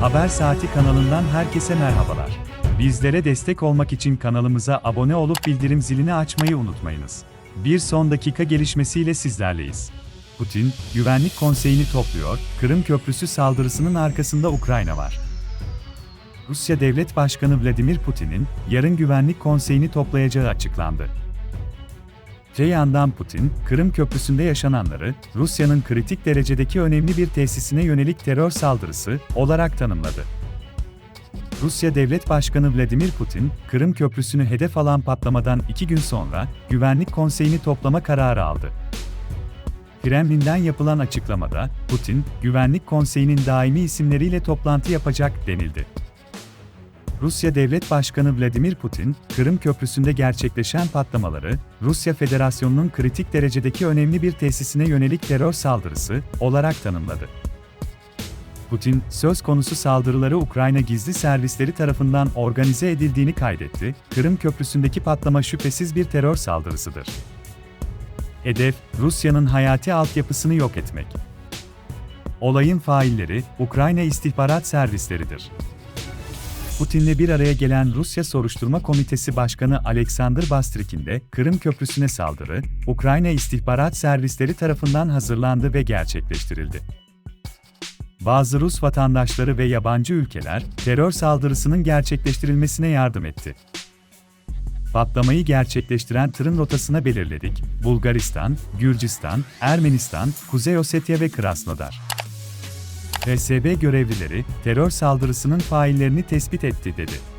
Haber Saati kanalından herkese merhabalar. Bizlere destek olmak için kanalımıza abone olup bildirim zilini açmayı unutmayınız. Bir son dakika gelişmesiyle sizlerleyiz. Putin, Güvenlik Konseyi'ni topluyor, Kırım Köprüsü saldırısının arkasında Ukrayna var. Rusya Devlet Başkanı Vladimir Putin'in yarın Güvenlik Konseyi'ni toplayacağı açıklandı. Öte yandan Putin, Kırım Köprüsü'nde yaşananları, Rusya'nın kritik derecedeki önemli bir tesisine yönelik terör saldırısı olarak tanımladı. Rusya Devlet Başkanı Vladimir Putin, Kırım Köprüsü'nü hedef alan patlamadan iki gün sonra, Güvenlik Konseyi'ni toplama kararı aldı. Kremlin'den yapılan açıklamada, Putin, Güvenlik Konseyi'nin daimi isimleriyle toplantı yapacak denildi. Rusya Devlet Başkanı Vladimir Putin, Kırım Köprüsü'nde gerçekleşen patlamaları, Rusya Federasyonu'nun kritik derecedeki önemli bir tesisine yönelik terör saldırısı olarak tanımladı. Putin, söz konusu saldırıları Ukrayna gizli servisleri tarafından organize edildiğini kaydetti. Kırım Köprüsü'ndeki patlama şüphesiz bir terör saldırısıdır. Hedef, Rusya'nın hayati altyapısını yok etmek. Olayın failleri, Ukrayna istihbarat servisleridir. Putin'le bir araya gelen Rusya Soruşturma Komitesi Başkanı Alexander Bastrikin de Kırım Köprüsü'ne saldırı, Ukrayna istihbarat servisleri tarafından hazırlandı ve gerçekleştirildi. Bazı Rus vatandaşları ve yabancı ülkeler, terör saldırısının gerçekleştirilmesine yardım etti. Patlamayı gerçekleştiren tırın rotasına belirledik, Bulgaristan, Gürcistan, Ermenistan, Kuzey Ossetya ve Krasnodar. FSB görevlileri terör saldırısının faillerini tespit etti dedi.